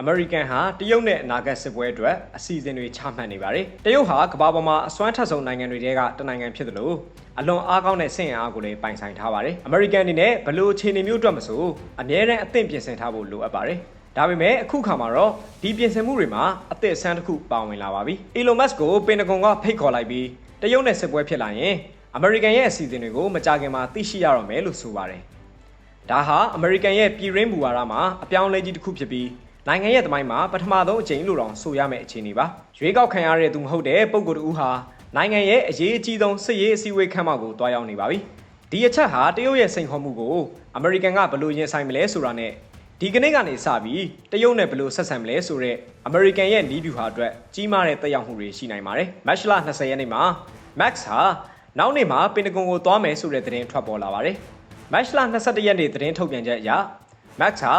အမေရိကန်ဟာတရုတ်နဲ့အနာဂတ်စစ်ပွဲအတွက်အစီအစဉ်တွေချမှတ်နေပါတယ်။တရုတ်ဟာကမ္ဘာပေါ်မှာအစွမ်းထက်ဆုံးနိုင်ငံတွေထဲကတစ်နိုင်ငံဖြစ်တယ်လို့အလွန်အားကောင်းတဲ့စင်အားကိုလည်းပိုင်ဆိုင်ထားပါတယ်။အမေရိကန်အနေနဲ့ဘလို့အခြေအနေမျိုးအတွက်မဆိုအမြဲတမ်းအသင့်ပြင်ဆင်ထားဖို့လိုအပ်ပါတယ်။ဒါပေမဲ့အခုခါမှာတော့ဒီပြင်ဆင်မှုတွေမှာအသစ်အဆန်းတစ်ခုပါဝင်လာပါပြီ။ Elon Musk ကိုပင်တဂွန်ကဖိတ်ခေါ်လိုက်ပြီးတရုတ်နဲ့စစ်ပွဲဖြစ်လာရင်အမေရိကန်ရဲ့အစီအစဉ်တွေကိုမကြခင်မှာသိရှိရတော့မယ်လို့ဆိုပါတယ်။ဒါဟာအမေရိကန်ရဲ့ပြည်ရင်းမူဝါဒမှာအပြောင်းအလဲကြီးတစ်ခုဖြစ်ပြီး နိုင်ငံရဲ့သမိုင်းမှာပထမဆုံးအကြိမ်လို့တောင်ဆိုရမယ့်အခြေအနေပါရွေးကောက်ခံရတဲ့သူမဟုတ်တဲ့ပုဂ္ဂိုလ်တူဟာနိုင်ငံရဲ့အရေးအကြီးဆုံးစစ်ရေးအစည်းအဝေးခန်းမကိုတွားရောက်နေပါပြီဒီအချက်ဟာတရုတ်ရဲ့စိန်ခေါ်မှုကိုအမေရိကန်ကဘယ်လိုရင်ဆိုင်မလဲဆိုတာနဲ့ဒီကနေ့ကနေစပြီးတရုတ်နဲ့ဘယ်လိုဆက်ဆံမလဲဆိုတော့အမေရိကန်ရဲ့နီးဗျူဟာအတွက်ကြီးမားတဲ့သက်ရောက်မှုတွေရှိနိုင်ပါတယ်မတ်လ20ရက်နေ့မှာ Max ဟာနောက်နေ့မှာပင်တဂွန်ကိုသွားမယ်ဆိုတဲ့သတင်းထွက်ပေါ်လာပါတယ်မတ်လ21ရက်နေ့သတင်းထုတ်ပြန်ချက်အရ Max ဟာ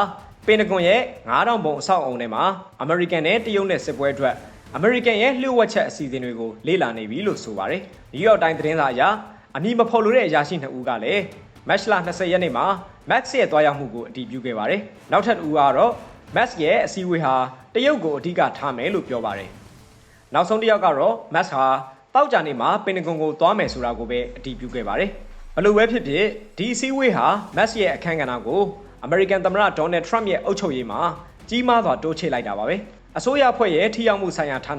ပင်တဂွန်ရဲ့9000ပုံအဆောက်အုံထဲမှာအမေရိကန်နဲ့တရုတ်နဲ့စစ်ပွဲအတွက်အမေရိကန်ရဲ့လျှို့ဝှက်ချက်အစီအစဉ်တွေကိုလေ့လာနေပြီလို့ဆိုပါတယ်။နယူးယောက်တိုင်းသတင်းစာအရအမည်မဖော်လိုတဲ့အရာရှိနှစ်ဦးကလည်းမတ်လ20ရက်နေ့မှာ Max ရဲ့တွားရောက်မှုကိုအတည်ပြုခဲ့ပါတယ်။နောက်ထပ်တစ်ဦးကတော့ Max ရဲ့အစည်းအဝေးဟာတရုတ်ကိုအဓိကထားမယ်လို့ပြောပါတယ်။နောက်ဆုံးတစ်ယောက်ကတော့ Max ဟာတောက်ကြနေမှာပင်တဂွန်ကိုသွားမယ်ဆိုတာကိုပဲအတည်ပြုခဲ့ပါတယ်။ဘလို့ပဲဖြစ်ဖြစ်ဒီအစည်းအဝေးဟာ Max ရဲ့အခမ်းကဏ္ဍကို အမေရိကန်သမ္မတဒေါ်နယ်ထရမ့်ရဲ့အုပ်ချုပ်ရေးမှာကြီးမားစွာတိုးချဲ့လိုက်တာပါပဲအစိုးရအဖွဲ့ရဲ့ထိရောက်မှုဆိုင်ရာဌာန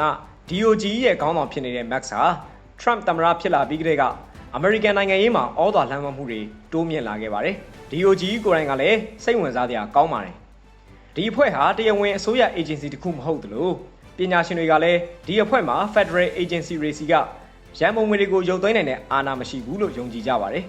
DOJ ရဲ့ခေါင်းဆောင်ဖြစ်နေတဲ့ Max ဟာ Trump သမ္မတဖြစ်လာပြီးကတည်းကအမေရိကန်နိုင်ငံရေးမှာဩဇာလွှမ်းမိုးမှုတွေတိုးမြင့်လာခဲ့ပါတယ် DOJ ကိုယ်တိုင်ကလည်းစိတ်ဝင်စားစရာကောင်းပါတယ်ဒီအဖွဲ့ဟာတရားဝင်အစိုးရ agency တစ်ခုမဟုတ်သလိုပညာရှင်တွေကလည်းဒီအဖွဲ့မှာ Federal Agency တွေစီကရန်ပုံငွေတွေကိုရုပ်သိမ်းနိုင်တဲ့အာဏာမရှိဘူးလို့ယုံကြည်ကြပါတယ်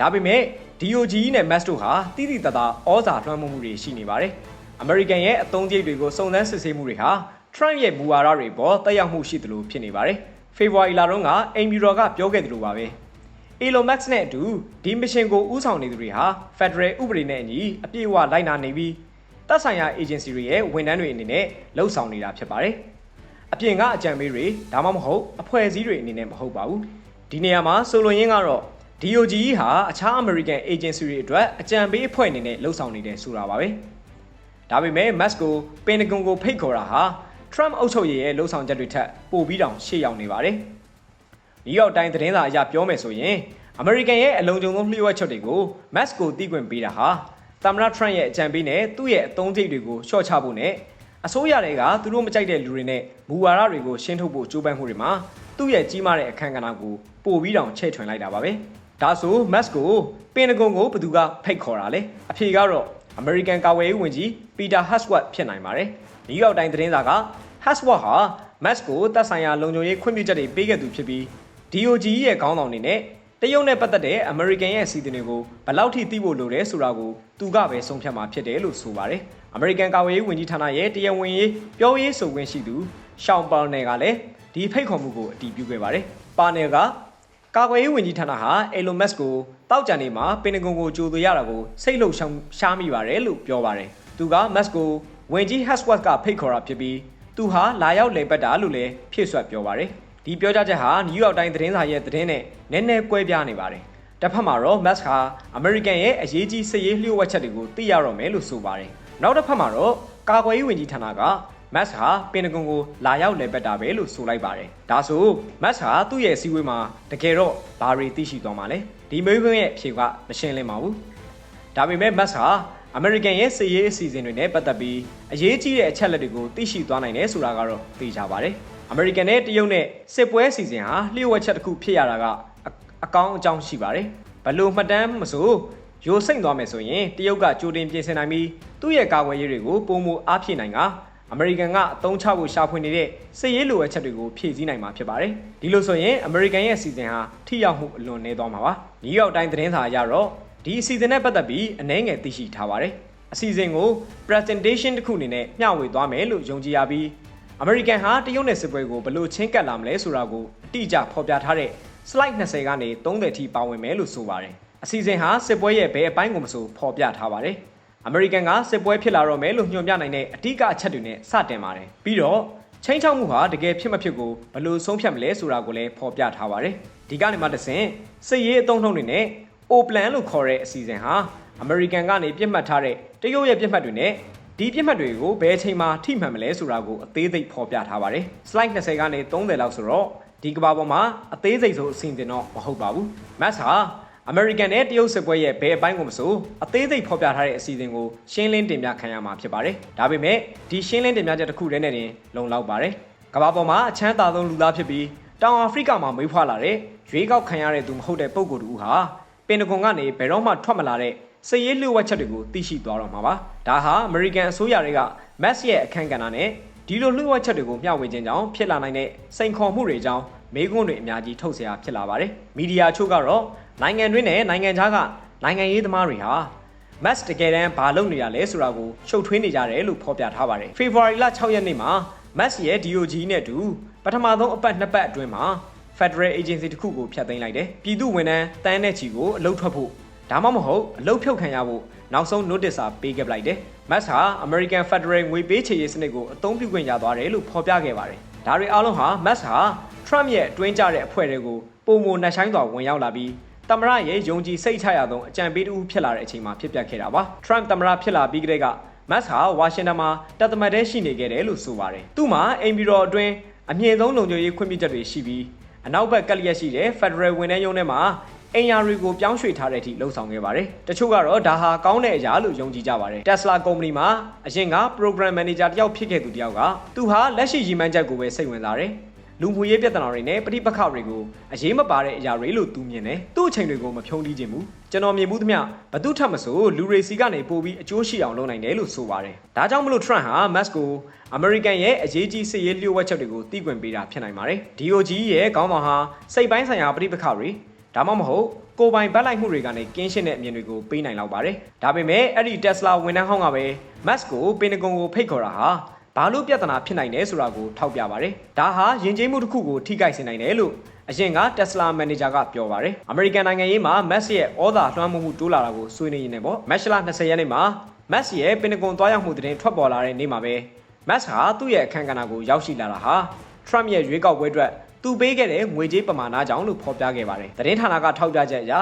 ဒါပေမဲ့ DOG နဲ့ Max တို့ဟာတိတိတသားဩဇာလွှမ်းမိုးမှုတွေရှိနေပါတယ်။အမေရိကန်ရဲ့အသုံးစရိတ်တွေကိုစုံစမ်းစစ်ဆေးမှုတွေဟာ Trump ရဲ့မူဝါဒတွေပေါ်တက်ရောက်မှုရှိသလိုဖြစ်နေပါတယ်။ဖေဖော်ဝါရီလတုန်းကအိမ်ဖြူတော်ကပြောခဲ့သလိုပါပဲ။ Elon Musk နဲ့အတူဒီမရှင်ကိုဥဆောင်နေသူတွေဟာ Federal ဥပဒေနဲ့အညီအပြည့်အဝလိုက်နာနေပြီးတပ်ဆိုင်ရာ agency တွေရဲ့ဝန်ထမ်းတွေအနေနဲ့လှုပ်ဆောင်နေတာဖြစ်ပါတယ်။အပြင်ကအကြံပေးတွေဒါမှမဟုတ်အဖွဲ့အစည်းတွေအနေနဲ့မဟုတ်ပါဘူး။ဒီနေရာမှာဆိုလိုရင်းကတော့ DOG ဟာအခြား American Agency တွေအတွက်အကြံပေးအဖွဲ့အနေနဲ့လှုပ်ဆောင်နေတယ်ဆိုတာပါပဲ။ဒါပေမဲ့ Musk ကိုပင်တဂွန်ကိုဖိတ်ခေါ်တာဟာ Trump အုပ်ချုပ်ရေးရဲ့လှုပ်ဆောင်ချက်တွေထက်ပိုပြီးတောင်ရှေ့ရောက်နေပါတယ်။ New York Times သတင်းစာအရပြောမယ်ဆိုရင် American ရဲ့အလုံးစုံသောလျှို့ဝှက်ချက်တွေကို Musk ကိုတီးခွင့်ပေးတာဟာသမ္မတ Trump ရဲ့အကြံပေးနဲ့သူ့ရဲ့အသုံးစရိတ်တွေကိုရှော့ချဖို့နဲ့အစိုးရတွေကသူတို့မကြိုက်တဲ့လူတွေနဲ့မူဝါဒတွေကိုရှင်းထုတ်ဖို့ကြိုးပမ်းမှုတွေမှာသူ့ရဲ့ကြီးမားတဲ့အခမ်းကဏ္ဍကိုပိုပြီးတောင်ချဲ့ထွင်လိုက်တာပါပဲ။ ဒါဆိုမတ်ကိုပင်တဂွန်ကိုဘယ်သူကဖိတ်ခေါ်တာလဲအဖြေကတော့ American ကာဝယ်ရေးဝန်ကြီး Peter Haswat ဖြစ်နိုင်ပါတယ်။ New York Times သတင်းစာက Haswat ဟာမတ်ကိုတပ်ဆိုင်ရာလုံခြုံရေးခွင့်ပြုချက်တွေပေးခဲ့သူဖြစ်ပြီး DOG ရဲ့ခေါင်းဆောင်အနေနဲ့တရုတ်နဲ့ပတ်သက်တဲ့ American ရဲ့အစီအစဉ်တွေကိုဘယ်လောက်ထိသိဖို့လိုလဲဆိုတာကိုသူကပဲဆုံးဖြတ်မှာဖြစ်တယ်လို့ဆိုပါတယ်။ American ကာဝယ်ရေးဝန်ကြီးဌာနရဲ့တရားဝင်ရေးပြောရေးဆိုခွင့်ရှိသူ Sean Parnell ကလည်းဒီဖိတ်ခေါ်မှုကိုအတည်ပြုခဲ့ပါတယ်။ Parnell က ကာကွယ်ရေးဝန်ကြီးဌာနဟာ Elon Musk ကိုတောက်ကြံနေမှာပင်တဂွန်ကိုကြိုသွေရတာကိုစိတ်လှုပ်ရှားမိပါတယ်လို့ပြောပါတယ်။သူက Musk ကိုဝင်ကြီး Haswat ကဖိတ်ခေါ်တာဖြစ်ပြီးသူဟာလာရောက်လည်ပတ်တာလို့လည်းဖြည့်ဆွတ်ပြောပါတယ်။ဒီပြောကြားချက်ဟာ New York Times သတင်းစာရဲ့သတင်းနဲ့နည်းနည်းကွဲပြားနေပါတယ်။တစ်ဖက်မှာတော့ Musk ဟာ American ရဲ့အရေးကြီးစစ်ရေးလျှို့ဝှက်ချက်တွေကိုသိရတော့မယ်လို့ဆိုပါတယ်။နောက်တစ်ဖက်မှာတော့ကာကွယ်ရေးဝန်ကြီးဌာနက မတ်ဟာပင်တဂွန်ကိုလာရောက်လည်ပတ်တာပဲလို့ဆိုလိုက်ပါတယ်။ဒါဆိုမတ်ဟာသူ့ရဲ့စီဝေးမှာတကယ်တော့ဘာတွေသိရှိသွားမှာလဲ။ဒီမေးခွန်းရဲ့အဖြေကမရှင်းလင်းပါဘူး။ဒါပေမဲ့မတ်ဟာအမေရိကန်ရဲ့စစ်ရေးအစီအစဉ်တွေနဲ့ပတ်သက်ပြီးအရေးကြီးတဲ့အချက်လက်တွေကိုသိရှိသွားနိုင်တယ်ဆိုတာကတော့သိကြပါတယ်။အမေရိကန်နဲ့တရုတ်နဲ့စစ်ပွဲအစီအစဉ်ဟာလျှို့ဝှက်ချက်တစ်ခုဖြစ်ရတာကအကောင်းအကြောင်းရှိပါတယ်။ဘလို့မှတ်တမ်းမဆိုရိုစိမ့်သွားမယ်ဆိုရင်တရုတ်ကကြိုတင်ပြင်ဆင်နိုင်ပြီးသူ့ရဲ့ကာကွယ်ရေးတွေကိုပုံမအားဖြည့်နိုင်က အမေရိကန်ကအသုံးချဖို့ရှာဖွေနေတဲ့စစ်ရေးလိုအပ်ချက်တွေကိုဖြည့်ဆည်းနိုင်မှာဖြစ်ပါတယ်။ဒီလိုဆိုရင်အမေရိကန်ရဲ့အစီအစဉ်ဟာထိရောက်မှုအလွန်နည်းသွားမှာပါ။နယူးယောက်တိုင်းသတင်းစာအရတော့ဒီအစီအစဉ်နဲ့ပတ်သက်ပြီးအနှဲငယ်သိရှိထားပါတယ်။အစီအစဉ်ကို presentation တစ်ခုအနေနဲ့မျှဝေသွားမယ်လို့ယုံကြည်ရပြီးအမေရိကန်ဟာတရုတ်နယ်စစ်ပွဲကိုဘယ်လိုချင်းကပ်လာမလဲဆိုတာကိုအတိအကျဖော်ပြထားတဲ့ slide 20ကနေ30ထိပါဝင်မယ်လို့ဆိုပါတယ်။အစီအစဉ်ဟာစစ်ပွဲရဲ့ဘယ်အပိုင်းကိုမဆိုဖော်ပြထားပါတယ်။ အမေရိကန်ကစစ်ပွဲဖြစ်လာတော့မယ်လို့ညွှန်ပြနိုင်တဲ့အဓိကအချက်တွေနဲ့စတင်ပါတယ်ပြီးတော့ချင်းချောက်မှုဟာတကယ်ဖြစ်မဖြစ်ကိုဘယ်လိုဆုံးဖြတ်မလဲဆိုတာကိုလည်းဖော်ပြထားပါတယ်ဒီကနေမှတဆင့်စစ်ရေးအသုံးနှုန်းတွေနဲ့ O plan လို့ခေါ်တဲ့အစီအစဉ်ဟာအမေရိကန်ကနေပြစ်မှတ်ထားတဲ့တရုတ်ရဲ့ပြစ်မှတ်တွေနဲ့ဒီပြစ်မှတ်တွေကိုဘယ်အချိန်မှထိမှန်မလဲဆိုတာကိုအသေးစိတ်ဖော်ပြထားပါတယ် slide 20ကနေ30လောက်ဆိုတော့ဒီကမ္ဘာပေါ်မှာအသေးစိတ်ဆုံးအစီအစဉ်တော့မဟုတ်ပါဘူး mass ဟာ American နဲ့တရုတ်စစ်ပွဲရဲ့ဘယ်အပိုင်းကိုမဆိုအသေးစိတ်ဖော်ပြထားတဲ့အစီအစဉ်ကိုရှင်းလင်းတင်ပြခံရမှာဖြစ်ပါတယ်ဒါပေမဲ့ဒီရှင်းလင်းတင်ပြချက်တစ်ခုတည်းနဲ့တင်လုံလောက်ပါတယ်ကမ္ဘာပေါ်မှာအချမ်းသာဆုံးလူသားဖြစ်ပြီးတောင်အာဖရိကမှာမွေးဖွားလာတဲ့ရွေးကောက်ခံရတဲ့သူမဟုတ်တဲ့ပုံကိုယ်တူဟာပင်တဂွန်ကနေဘယ်တော့မှထွက်မလာတဲ့စည်ရေးလျှို့ဝှက်ချက်တွေကိုသိရှိသွားတော့မှာပါဒါဟာ American အစိုးရတွေက Mass ရဲ့အခမ်းကဏ္ဍနဲ့ဒီလိုလျှို့ဝှက်ချက်တွေကိုမျှဝေခြင်းကြောင့်ဖြစ်လာနိုင်တဲ့စိန်ခေါ်မှုတွေကြောင့်မေးခွန်းတွေအများကြီးထုတ်เสียဖြစ်လာပါတယ်မီဒီယာချို့ကတော့ နိုင်ငံတွင်းနဲ့နိုင်ငံခြားကနိုင်ငံရေးသမားတွေဟာ Mass တကယ်တမ်းဘာလုပ်နေတာလဲဆိုတာကိုရှုပ်ထွေးနေကြတယ်လို့ဖော်ပြထားပါတယ်ဖေဖော်ဝါရီလ6ရက်နေ့မှာ Mass ရဲ့ DOG နဲ့အတူပထမဆုံးအပတ်နှစ်ပတ်အတွင်းမှာ Federal Agency တစ်ခုကိုဖျက်သိမ်းလိုက်တယ်ပြည်သူဝန်ထမ်းတန်းတဲ့ချီကိုအလုပ်ထွက်ဖို့ဒါမှမဟုတ်အလုပ်ဖြုတ်ခံရဖို့နောက်ဆုံး notice စာပေးခဲ့ပလိုက်တယ် Mass ဟာ American Federal ငွေပေးချေရေးစနစ်ကိုအသုံးပြုခွင့်ရသွားတယ်လို့ဖော်ပြခဲ့ပါတယ်ဒါတွေအားလုံးဟာ Mass ဟာ Trump ရဲ့အတွင်းကျတဲ့အဖွဲ့တွေကိုပုံမနှဆိုင်စွာဝင်ရောက်လာပြီး သမ္မတရဲ့ယုံကြည်စိတ်ချရသောအကြံပေးတူဖြစ်လာတဲ့အချိန်မှာဖြစ်ပျက်ခဲ့တာပါ Trump သမ္မတဖြစ်လာပြီးကတည်းက Mass ဟာဝါရှင်တန်မှာတပ်သမတ်တဲရှိနေခဲ့တယ်လို့ဆိုပါတယ်သူ့မှာအိမ်ဘီတော်အတွင်းအမြင့်ဆုံးလုံခြုံရေးခွင့်ပြုချက်တွေရှိပြီးအနောက်ဘက်ကလျက်ရှိတဲ့ Federal ဝန်ထမ်းရုံးထဲမှာအင်ယာတွေကိုပြောင်းရွှေ့ထားတဲ့အထိလှုံ့ဆော်ခဲ့ပါတယ်။တချို့ကတော့ဒါဟာကောင်းတဲ့အရာလို့ယုံကြည်ကြပါတယ်။ Tesla ကုမ္ပဏီမှာအရင်က Program Manager တယောက်ဖြစ်ခဲ့သူတယောက်ကသူဟာလက်ရှိရည်မှန်းချက်ကိုပဲစိတ်ဝင်စားတယ်။ လူမှုရေးပြဿနာတွေနဲ့ပဋိပက္ခတွေကိုအရေးမပါတဲ့အရာတွေလို့သူမြင်တယ်။သူ့အချိန်တွေကိုမဖြုံးတီးခြင်းဘူး။ကျွန်တော်မြင်မှုသမျှဘသူထပ်မဆိုလူတွေစီကနေပို့ပြီးအကျိုးရှိအောင်လုပ်နိုင်တယ်လို့ဆိုပါတယ်။ဒါကြောင့်မလို့ Trump ဟာ Musk ကို American ရဲ့အရေးကြီးစစ်ရေးလျှို့ဝှက်ချက်တွေကိုတီးကွင်ပေးတာဖြစ်နိုင်ပါတယ်။ DOG ရဲ့ခေါင်းဆောင်ဟာစိတ်ပိုင်းဆိုင်ရာပဋိပက္ခတွေဒါမှမဟုတ်ကိုပိုင်ဗတ်လိုက်မှုတွေကနေကင်းရှင်းတဲ့အမြင်တွေကိုပေးနိုင်လောက်ပါတယ်။ဒါပေမဲ့အဲ့ဒီ Tesla ဝန်ထမ်းဟောင်းကပဲ Musk ကိုပင်တဂွန်ကိုဖိတ်ခေါ်တာဟာ ဘာလို့ပြဿနာဖြစ်နိုင်လဲဆိုတာကိုထောက်ပြပါတယ်။ဒါဟာယဉ်ကျေးမှုတစ်ခုကိုထိခိုက်စေနိုင်တယ်လို့အရင်က Tesla Manager ကပြောပါတယ်။ American နိုင်ငံရေးမှာ Musk ရဲ့ဩဇာလွှမ်းမိုးမှုတိုးလာတာကိုဆွေးနွေးရင်းနဲ့ပေါ့။ March လ20ရက်နေ့မှာ Musk ရဲ့ပင်တဂွန်သွားရောက်မှုသတင်းထွက်ပေါ်လာတဲ့နေ့မှာပဲ Musk ဟာသူ့ရဲ့အခမ်းကဏ္ဍကိုရောက်ရှိလာတာဟာ Trump ရဲ့ရွေးကောက်ပွဲအတွက်သူပေးခဲ့တဲ့ငွေကြေးပမာဏကြောင့်လို့ဖော်ပြခဲ့ပါတယ်။သတင်းဌာနကထောက်ပြချက်အရ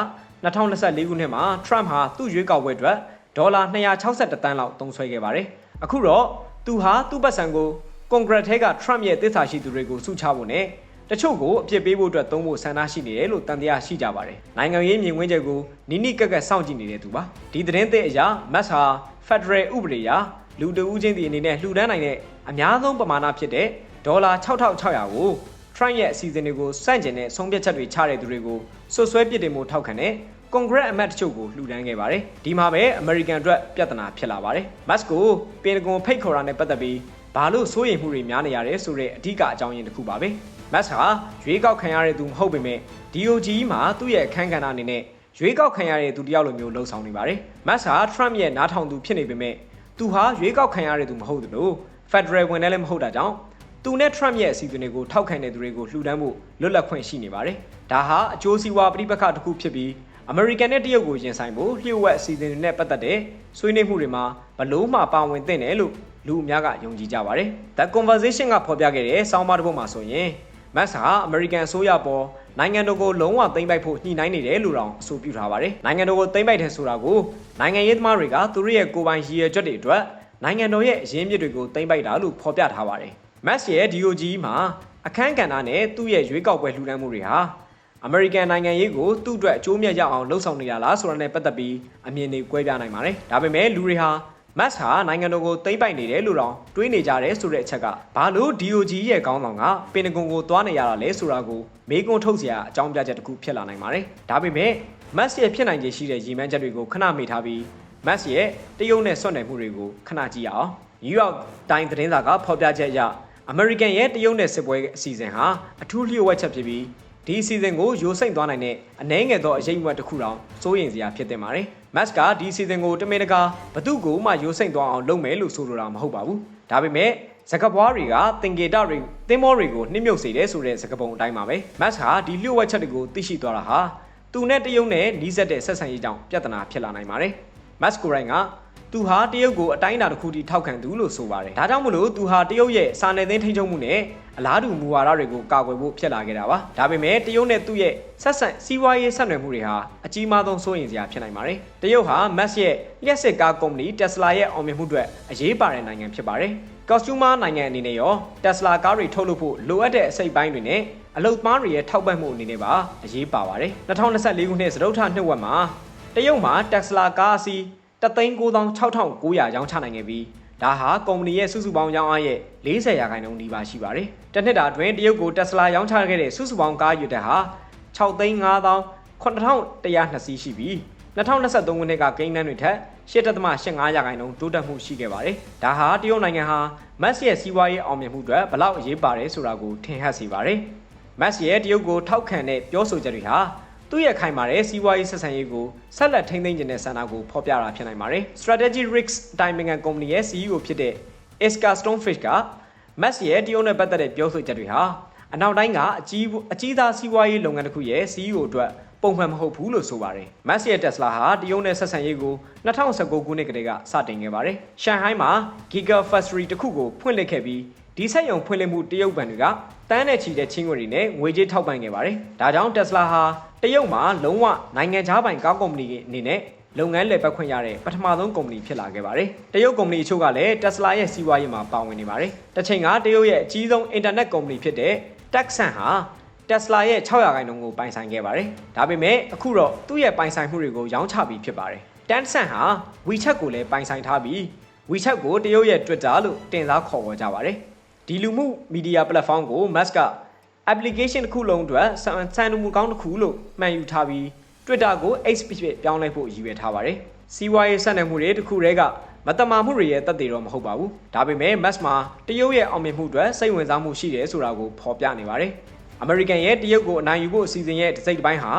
2024ခုနှစ်မှာ Trump ဟာသူ့ရွေးကောက်ပွဲအတွက်ဒေါ်လာ261တန်းလောက်သုံးစွဲခဲ့ပါတယ်။အခုတော့ သူဟာသူ့ပတ်စံကိုကွန်ဂရက်ထဲက Trump ရဲ့တစ္ဆာရှိသူတွေကိုစုချဖို့နဲ့တချို့ကိုအပြစ်ပေးဖို့အတွက်သုံးဖို့ဆန္ဒရှိနေတယ်လို့တန်တရားရှိကြပါတယ်။နိုင်ငံရေးမြင်ကွင်းချက်ကိုနိနိကက်ကက်စောင့်ကြည့်နေတဲ့သူပါ။ဒီသတင်းသစ်အရ Max ဟာ Federal ဥပဒေအရလူတဦးချင်းစီအနေနဲ့လှူဒန်းနိုင်တဲ့အများဆုံးပမာဏဖြစ်တဲ့ဒေါ်လာ6600ကို Trump ရဲ့အစီအစဉ်တွေကိုစန့်ကျင်တဲ့ဆုံးဖြတ်ချက်တွေချတဲ့သူတွေကိုဆွဆွဲပစ်တင်မှုထောက်ခံတဲ့ ကွန်ဂရက်အမတ်တချို့ကိုလှူဒန်းခဲ့ပါတယ်။ဒီမှာပဲ American အတွက်ပြဿနာဖြစ်လာပါတယ်။ Musk ကိုပင်တဂွန်ဖိတ်ခေါ်တာနဲ့ပတ်သက်ပြီးဘာလို့စိုးရိမ်မှုတွေများနေရလဲဆိုတဲ့အဓိကအကြောင်းရင်းတစ်ခုပါပဲ။ Musk ဟာရွေးကောက်ခံရတဲ့သူမဟုတ်ပေမဲ့ DOG မှာသူ့ရဲ့အခမ်းကဏ္ဍအနေနဲ့ရွေးကောက်ခံရတဲ့သူတယောက်လိုမျိုးလှုံ့ဆော်နေပါတယ်။ Musk ဟာ Trump ရဲ့နားထောင်သူဖြစ်နေပေမဲ့သူဟာရွေးကောက်ခံရတဲ့သူမဟုတ်သလို Federal ဝင်တယ်လည်းမဟုတ်တာကြောင့်သူနဲ့ Trump ရဲ့အစီအစဉ်တွေကိုထောက်ခံတဲ့သူတွေကိုလှူဒန်းဖို့လွတ်လပ်ခွင့်ရှိနေပါတယ်။ဒါဟာအကျိုးစီးပွားပြပခတစ်ခုဖြစ်ပြီး American နဲ့တရုတ်ကိုရင်ဆိုင်ဖို့လျှို့ဝှက်အစီအစဉ်တွေနဲ့ပတ်သက်တဲ့ဆွေးနွေးမှုတွေမှာဘလို့မှပါဝင်သင့်တယ်လို့လူအများကယုံကြည်ကြပါတယ်။ The Conversation ကဖော်ပြခဲ့တဲ့စောင်းပါတစ်ပုဒ်မှာဆိုရင် Max ဟာ American အစိုးရပေါ်နိုင်ငံတော်ကိုလုံးဝသိမ်းပိုက်ဖို့ညှိနှိုင်းနေတယ်လို့တောင်အဆိုပြုထားပါတယ်။နိုင်ငံတော်ကိုသိမ်းပိုက်တယ်ဆိုတာကိုနိုင်ငံရေးသမားတွေကသူတို့ရဲ့ကိုယ်ပိုင်ရည်ရွယ်ချက်တွေအတွက်နိုင်ငံတော်ရဲ့အရင်းမြစ်တွေကိုသိမ်းပိုက်တာလို့ဖော်ပြထားပါတယ်။ Max ရဲ့ DOG မှာအခန်းကဏ္ဍနဲ့သူ့ရဲ့ရွေးကောက်ပွဲလှူဒန်းမှုတွေဟာ အမေရိကန်နိုင်ငံရေးကိုသူ့အတွက်အကျိုးမြတ်ရအောင်လှုံ့ဆော်နေတာလားဆိုတာနဲ့ပတ်သက်ပြီးအမြင်တွေကွဲပြားနိုင်ပါတယ်။ဒါပေမဲ့လူတွေဟာ Max ဟာနိုင်ငံတော်ကိုသိမ့်ပိုက်နေတယ်လို့တော့တွေးနေကြတယ်ဆိုတဲ့အချက်ကဘာလို့ DOG ရဲ့ခေါင်းဆောင်ကပင်တဂွန်ကိုသွားနေရတာလဲဆိုတာကိုမေးခွန်းထုတ်စရာအကြောင်းပြချက်တစ်ခုဖြစ်လာနိုင်ပါတယ်။ဒါပေမဲ့ Max ရဲ့ဖြစ်နိုင်ခြေရှိတဲ့ရည်မှန်းချက်တွေကိုခဏမေ့ထားပြီး Max ရဲ့တရုတ်နဲ့ဆွတ်နယ်မှုတွေကိုခဏကြည့်အောင်။ New York Times သတင်းစာကဖော်ပြချက်အရ American ရဲ့တရုတ်နဲ့စစ်ပွဲအစီအစဉ်ဟာအထူးလျှို့ဝှက်ချက်ဖြစ်ပြီး ဒီအစီအစဉ်ကိုယိုစိမ့်သွားနိုင်တဲ့အနှဲငယ်သောအရေးအမွက်တစ်ခုတောင်စိုးရိမ်စရာဖြစ်တင်ပါတယ်။ Mask ကဒီအစီအစဉ်ကိုတမင်တကာဘသူ့ကိုမှယိုစိမ့်သွားအောင်လုပ်မယ်လို့ဆိုလိုတာမဟုတ်ပါဘူး။ဒါပေမဲ့စကပွားတွေကတင်ကေတတွေတင်းမောတွေကိုနှိမ့်မြုပ်စေတယ်ဆိုတဲ့စကပုံအတိုင်းပါပဲ။ Mask ဟာဒီလျှို့ဝှက်ချက်တွေကိုသိရှိသွားတာဟာသူနဲ့တရုတ်နဲ့နှီးစပ်တဲ့ဆက်ဆံရေးကြောင့်ပြဿနာဖြစ်လာနိုင်ပါတယ်။ Mask ကိုရိုင်းက သူဟာတရုတ်ကိုအတိုင်းအတာတစ်ခုထိထောက်ခံသူလို့ဆိုပါတယ်ဒါကြောင့်မလို့သူဟာတရုတ်ရဲ့စာနယ်ဇင်းထိန်းချုပ်မှုနဲ့အလားတူမူဝါဒတွေကိုကာကွယ်ဖို့ဖြစ်လာခဲ့တာပါဒါပေမဲ့တရုတ်နဲ့သူ့ရဲ့ဆက်ဆံစီးပွားရေးဆက်နွယ်မှုတွေဟာအကြီးမားဆုံးစိုးရိမ်စရာဖြစ်နိုင်ပါတယ်တရုတ်ဟာမတ်စ်ရဲ့လျှက်စစ်ကားကုမ္ပဏီ Tesla ရဲ့အောင်မြင်မှုအတွက်အရေးပါတဲ့နိုင်ငံဖြစ်ပါတယ်ကော့စတူမာနိုင်ငံအနေနဲ့ရော Tesla ကားတွေထုတ်လုပ်ဖို့လိုအပ်တဲ့အစိတ်ပိုင်းတွေနဲ့အလုပ်သမားတွေရဲ့ထောက်ပံ့မှုအနေနဲ့ပါအရေးပါပါတယ်2024ခုနှစ်စတုတ္ထနှစ်ဝက်မှာတရုတ်မှာ Tesla ကားအစီး 396,900ရောင်းချနိုင်ခဲ့ပြီးဒါဟာကုမ္ပဏီရဲ့စုစုပေါင်းရောင်းအားရဲ့40ရာခိုင်နှုန်းနီးပါးရှိပါတယ်။တစ်နှစ်တာအတွင်းတရုတ်ကို Tesla ရောင်းချခဲ့တဲ့စုစုပေါင်းကားယူတဲ့ဟာ6,500,9102စီးရှိပြီး2023ခုနှစ်ကကိန်းနှန်းတွေထက်8.85ရာခိုင်နှုန်းတိုးတက်မှုရှိခဲ့ပါတယ်။ဒါဟာတရုတ်နိုင်ငံဟာမတ်ရဲ့စီးပွားရေးအောင်မြင်မှုအတွက်ဘလောက်အရေးပါတယ်ဆိုတာကိုထင်ဟပ်စေပါတယ်။မတ်ရဲ့တရုတ်ကိုထောက်ခံတဲ့ပြောဆိုချက်တွေဟာ သူ့ရဲ့ခိုင်မာတဲ့စီးပွားရေးဆက်ဆံရေးကိုဆက်လက်ထိန်းသိမ်းခြင်းတဲ့ဆန္ဒကိုဖော်ပြတာဖြစ်နိုင်ပါတယ်။ Strategy Risks တိုင်ပင်ခံကုမ္ပဏီရဲ့ CEO ဖြစ်တဲ့ Iska Stonefish က Max ရဲ့တရုတ်နဲ့ပတ်သက်တဲ့ပြောဆိုချက်တွေဟာအနောက်တိုင်းကအကြီးအကြီးသားစီးပွားရေးလုပ်ငန်းတစ်ခုရဲ့ CEO အတွက်ပုံမှန်မဟုတ်ဘူးလို့ဆိုပါတယ်။ Max ရဲ့ Tesla ဟာတရုတ်နဲ့ဆက်ဆံရေးကို2019ခုနှစ်ကတည်းကစတင်ခဲ့ပါတယ်။ရှန်ဟိုင်းမှာ Gigafactory တစ်ခုကိုဖွင့်လှစ်ခဲ့ပြီး ဒီဆက်ယုံဖွင့်လှစ်မှုတရုတ်ဘဏ်တွေကတန်းနဲ့ချီတဲ့ချင်းငွေတွေနဲ့ငွေကြေးထောက်ပံ့ခဲ့ပါတယ်။ဒါကြောင့် Tesla ဟာတရုတ်မှာလုံးဝနိုင်ငံခြားပိုင်ကားကုမ္ပဏီအနေနဲ့လုပ်ငန်းလည်ပတ်ခွင့်ရတဲ့ပထမဆုံးကုမ္ပဏီဖြစ်လာခဲ့ပါတယ်။တရုတ်ကုမ္ပဏီအချို့ကလည်း Tesla ရဲ့စီးပွားရေးမှာပါဝင်နေပါတယ်။တစ်ချိန်ကတရုတ်ရဲ့အကြီးဆုံးအင်တာနက်ကုမ္ပဏီဖြစ်တဲ့ Texan ဟာ Tesla ရဲ့600ခိုင်နှုန်းကိုပိုင်ဆိုင်ခဲ့ပါတယ်။ဒါပေမဲ့အခုတော့သူ့ရဲ့ပိုင်ဆိုင်မှုတွေကိုရောင်းချပြီးဖြစ်ပါတယ်။ Tencent ဟာ WeChat ကိုလည်းပိုင်ဆိုင်ထားပြီး WeChat ကိုတရုတ်ရဲ့ Twitter လို့တင်စားခေါ်ဝေါ်ကြပါတယ်။ ဒီလူမှုမီဒီယာ platform ကို Musk က application တစ်ခုလုံးအတွက်စံနမှုကောင်းတစ်ခုလို့မှန်ယူထားပြီး Twitter ကို X ဖြစ်ပြောင်းလဲဖို့ရည်ရွယ်ထားပါတယ်။စီးပွားရေးဆက်နွယ်မှုတွေတစ်ခုတည်းကမတမာမှုတွေရဲ့တက်သေးတော့မဟုတ်ပါဘူး။ဒါပေမဲ့ Musk မှာတရုတ်ရဲ့အောင်မြင်မှုအတွက်စိတ်ဝင်စားမှုရှိတယ်ဆိုတာကိုဖော်ပြနေပါတယ်။ American ရဲ့တရုတ်ကိုအနိုင်ယူဖို့အစီအစဉ်ရဲ့တစ်စိတ်တစ်ပိုင်းဟာ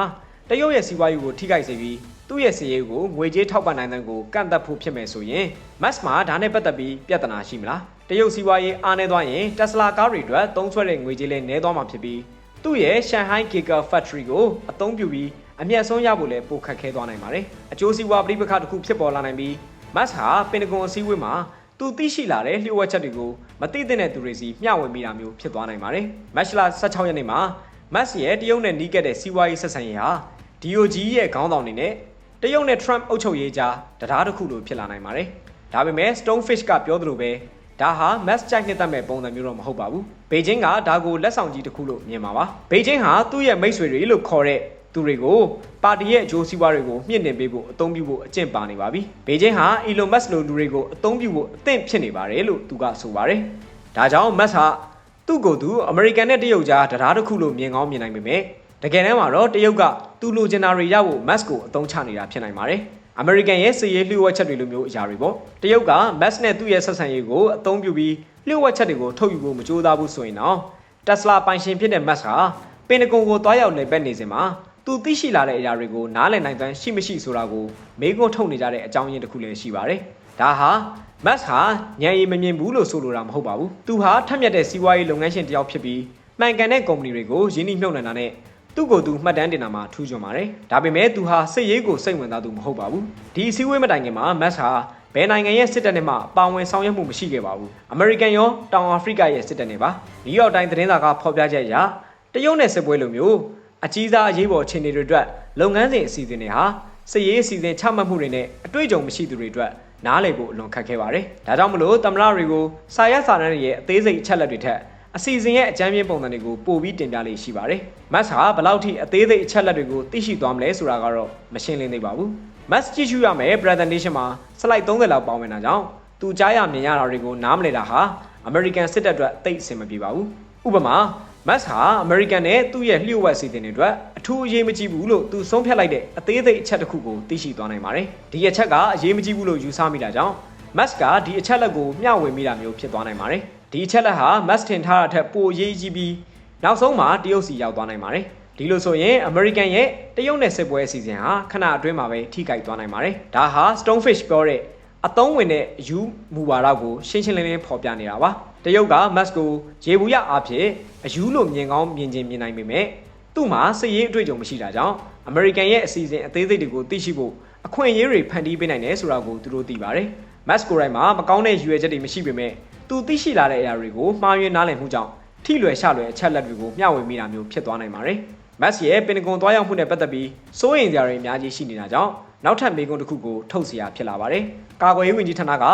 တရုတ်ရဲ့စီးပွားရေးကိုထိခိုက်စေပြီး သူ့ရဲ့စီးရေးကိုငွေကြေးထောက်ပံ့နိုင်တဲ့ကိုကန့်သက်ဖို့ဖြစ်မယ်ဆိုရင် Musk မှာဒါနဲ့ပတ်သက်ပြီးပြဿနာရှိမလား။တရုတ်စီးပွားရေးအားနည်းသွားရင် Tesla ကားတွေအတွက်သုံးဆွဲတဲ့ငွေကြေးလည်းနည်းသွားမှာဖြစ်ပြီးသူ့ရဲ့ Shanghai Giga Factory ကိုအသုံးပြုပြီးအမျက်ဆုံးရဖို့လည်းပိုခက်ခဲသွားနိုင်ပါတယ်။အကျိုးစီးပွားပြိပခါတစ်ခုဖြစ်ပေါ်လာနိုင်ပြီး Musk ဟာပင်တဂွန်အစည်းအဝေးမှာသူသိရှိလာတဲ့လျှို့ဝှက်ချက်တွေကိုမသိတဲ့သူတွေစီမျှဝေမိတာမျိုးဖြစ်သွားနိုင်ပါတယ်။မတ်လ16ရက်နေ့မှာ Musk ရဲ့တရုတ်နဲ့နီးကပ်တဲ့စီးပွားရေးဆက်ဆံရေးဟာ DOG ရဲ့ခေါင်းဆောင်တွေနဲ့ တရုတ်နဲ့ Trump အုပ်ချုပ်ရေးကြားတရားတစ်ခုလိုဖြစ်လာနိုင်ပါတယ်။ဒါပေမဲ့ Stonefish ကပြောသလိုပဲဒါဟာ mass ကြိုက်နှစ်သက်မဲ့ပုံစံမျိုးတော့မဟုတ်ပါဘူး။ဘေကျင်းကဒါကိုလက်ဆောင်ကြီးတစ်ခုလို့မြင်ပါပါ။ဘေကျင်းဟာသူ့ရဲ့မိတ်ဆွေတွေလို့ခေါ်တဲ့သူတွေကိုပါတီရဲ့အကျိုးစီးပွားတွေကိုမြင့်တင်ပေးဖို့အသုံးပြုဖို့အကျင့်ပါနေပါပြီ။ဘေကျင်းဟာ Elon Musk လိုလူတွေကိုအသုံးပြုဖို့အသင့်ဖြစ်နေပါတယ်လို့သူကဆိုပါတယ်။ဒါကြောင့် Musk ဟာသူ့ကိုယ်သူအမေရိကန်နဲ့တရုတ်ကြားတရားတစ်ခုလို့မြင်ကောင်းမြင်နိုင်ပေမဲ့ တကယ်တမ်းမှာတော့တရုတ်ကသူ့လိုချင်တာတွေရဖို့ Musk ကိုအသုံးချနေတာဖြစ်နိုင်ပါတယ်။အမေရိကန်ရဲ့စစ်ရေးလျှို့ဝှက်ချက်တွေလိုမျိုးအရာတွေပေါ့တရုတ်က Musk နဲ့သူ့ရဲ့ဆက်ဆံရေးကိုအသုံးပြုပြီးလျှို့ဝှက်ချက်တွေကိုထုတ်ယူဖို့မကြိုးစားဘူးဆိုရင်တော့ Tesla ပိုင်ရှင်ဖြစ်တဲ့ Musk ဟာပင်တဂွန်ကိုတွားရောက်လည်ပတ်နေစဉ်မှာသူသိရှိလာတဲ့အရာတွေကိုနားလည်နိုင်တဲ့ရှိမရှိဆိုတာကိုမေးခွန်းထုတ်နေကြတဲ့အကြောင်းရင်းတစ်ခုလည်းရှိပါတယ်။ဒါဟာ Max ဟာညံရီမမြင်ဘူးလို့ဆိုလိုတာမဟုတ်ပါဘူး။သူဟာထက်မြက်တဲ့စီးပွားရေးလုပ်ငန်းရှင်တစ်ယောက်ဖြစ်ပြီးမှန်ကန်တဲ့ကုမ္ပဏီတွေကိုရင်းနှီးမြှုပ်နှံတာနဲ့ သူ့ကိုယ်သူမှတ်တမ်းတင်တာမှာထူးချွန်ပါတယ်။ဒါပေမဲ့သူဟာစိတ်ရေးကိုစိတ်ဝင်စားသူမဟုတ်ပါဘူး။ဒီအစည်းအဝေးမတိုင်ခင်မှာ Max ဟာဘယ်နိုင်ငံရဲ့စစ်တပ်နဲ့မှပါဝင်ဆောင်ရွက်မှုမရှိခဲ့ပါဘူး။အမေရိကန်ရောတောင်အာဖရိကရဲ့စစ်တပ်နဲ့ပါ။နယူးယောက်တိုင်းသတင်းစာကဖော်ပြချက်အရတရုတ်နဲ့စစ်ပွဲလိုမျိုးအကြီးစားအရေးပေါ်အခြေအနေတွေအတွက်လုပ်ငန်းစဉ်အစီအစဉ်တွေဟာစစ်ရေးအစီအစဉ်ချမှတ်မှုတွေနဲ့အတွေ့အကြုံမရှိသူတွေအတွက်နားလည်ဖို့အလွန်ခက်ခဲပါတယ်။ဒါကြောင့်မလို့သမရတွေကိုစာရက်စာတမ်းတွေရဲ့အသေးစိတ်အချက်လက်တွေထက် အစီအစဉ်ရဲ့အကြမ်းပြင်းပုံစံတွေကိုပို့ပြီးတင်ပြလေးရှိပါတယ်။ Max ဟာဘယ်လောက်ထိအသေးစိတ်အချက်လက်တွေကိုသိရှိသွားမလဲဆိုတာကတော့မရှင်းလင်းသေးပါဘူး။ Max ကြည့်ရှုရမယ် presentation မှာ slide 30လောက်ပေါင်းဝင်တာကြောင့်သူကြားရမြင်ရတာတွေကိုနားမလည်တာဟာ American စစ်တပ်အတွက်သိအဆင်မပြေပါဘူး။ဥပမာမတ်ဟာအမေရိကန်နဲ့သူ့ရဲ့လျှို့ဝှက်စီစဉ်တွေအတွက်အထူးအရေးမကြီးဘူးလို့သူဆုံးဖြတ်လိုက်တဲ့အသေးစိတ်အချက်တစ်ခုကိုသိရှိသွားနိုင်ပါတယ်။ဒီအချက်ကအရေးမကြီးဘူးလို့ယူဆမိတာကြောင့်မတ်ကဒီအချက်လက်ကိုမျှဝေမိတာမျိုးဖြစ်သွားနိုင်ပါတယ်။ ဒီအချက်လက်ဟာမတ်ထင်ထားတာထက်ပိုအရေးကြီးပြီးနောက်ဆုံးမှာတရုတ်စီရောက်သွားနိုင်ပါတယ်။ဒီလိုဆိုရင်အမေရိကန်ရဲ့တရုတ်နဲ့စစ်ပွဲအစီအစဉ်ဟာခဏအတွင်းမှာပဲထိခိုက်သွားနိုင်ပါတယ်။ဒါဟာ Stonefish ပြောတဲ့အသုံးဝင်တဲ့အယူမူဝါဒကိုရှင်းရှင်းလင်းလင်းဖော်ပြနေတာပါတရုတ်ကမတ်ကိုရေဘူးရအားဖြင့်အယူလိုမြင်ကောင်းမြင်ချင်းမြင်နိုင်ပေမဲ့သူ့မှာစစ်ရေးအတွေ့အကြုံမရှိတာကြောင့်အမေရိကန်ရဲ့အစီအစဉ်အသေးစိတ်တွေကိုသိရှိဖို့အခွင့်အရေးတွေဖန်တီးပေးနိုင်တယ်ဆိုတာကိုသူတို့သိပါတယ်။ Max ကိုယ်တိုင်မှာမကောင်းတဲ့ရည်ရွယ်ချက်တွေမရှိပေမဲ့ သူသိရှိလာတဲ့အရာတွေကိုမှားယွင်းနားလည်မှုကြောင့်ထိလွယ်ရှလွယ်အချက်လက်တွေကိုမျှဝေမိတာမျိုးဖြစ်သွားနိုင်ပါတယ်။ Max ရဲ့ပင်တဂွန်သွားရောက်မှုနဲ့ပတ်သက်ပြီးစိုးရိမ်စရာတွေအများကြီးရှိနေတာကြောင့်နောက်ထပ်မေးခွန်းတစ်ခုကိုထုတ်เสียဖြစ်လာပါတယ်။ကာကွယ်ရေးဝန်ကြီးဌာနက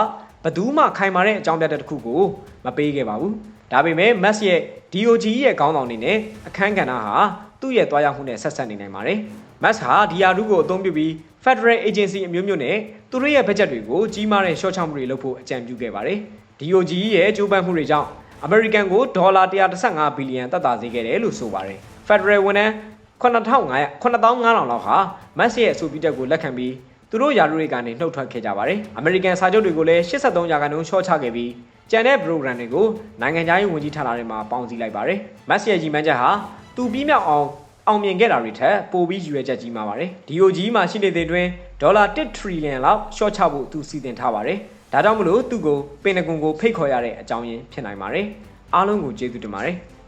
ဘယ်သူမှခိုင်မာတဲ့အကြောင်းပြတဲ့တစ်ခုကိုမပေးခဲ့ပါဘူး။ဒါပေမဲ့ Max ရဲ့ DOG ရဲ့ခေါင်းဆောင်အနေနဲ့အခန်းကဏ္ဍဟာသူ့ရဲ့သွားရောက်မှုနဲ့ဆက်ဆက်နေနိုင်ပါတယ်။ Max ဟာဒီယာရုကိုအသုံးပြုပြီး Federal Agency အမျိုးမျိုးနဲ့သူတို့ရဲ့ဘတ်ဂျက်တွေကိုကြီးမားတဲ့ရှော့ချမှုတွေလုပ်ဖို့အကြံပြုခဲ့ပါတယ်။ DOG ရဲ့ကြိုးပမ်းမှုတွေကြောင့်အမေရိကန်ကိုဒေါ်လာ115ဘီလီယံသက်သာစေခဲ့တယ်လို့ဆိုပါတယ်။ Federal ဝန်ထမ်း9500 9500လောက်ဟာမတ်စ်ရဲ့အဆိုပြုချက်ကိုလက်ခံပြီးသူတို့ယာရုတွေကနေနှုတ်ထွက်ခဲ့ကြပါတယ်။အမေရိကန်စာချုပ်တွေကိုလည်း83ရာခိုင်နှုန်းရှော့ချခဲ့ပြီးကျန်တဲ့ program တွေကိုနိုင်ငံခြားရေးဝန်ကြီးဌာနတွေမှာပေါင်းစည်းလိုက်ပါတယ်။မတ်စ်ရဲ့ကြီးမှန်းချက်ဟာသူပြီးမြောက်အောင်အောင်မြင်ခဲ့တာတွေထက်ပိုပြီးယူရချက်ကြီးမှာပါတယ်။ DOG မှာရှိနေတဲ့တွင်ဒေါ်လာ1 trillion လောက်ရှော့ချဖို့သူစီစဉ်ထားပါတယ်။ ဒါကြောင့်မလို့သူ့ကိုပင်တကွန်ကိုဖိတ်ခေါ်ရတဲ့အကြောင်းရင်းဖြစ်နိုင်ပါတယ်။အားလုံးကိုကျေးဇူးတင်ပါတယ်။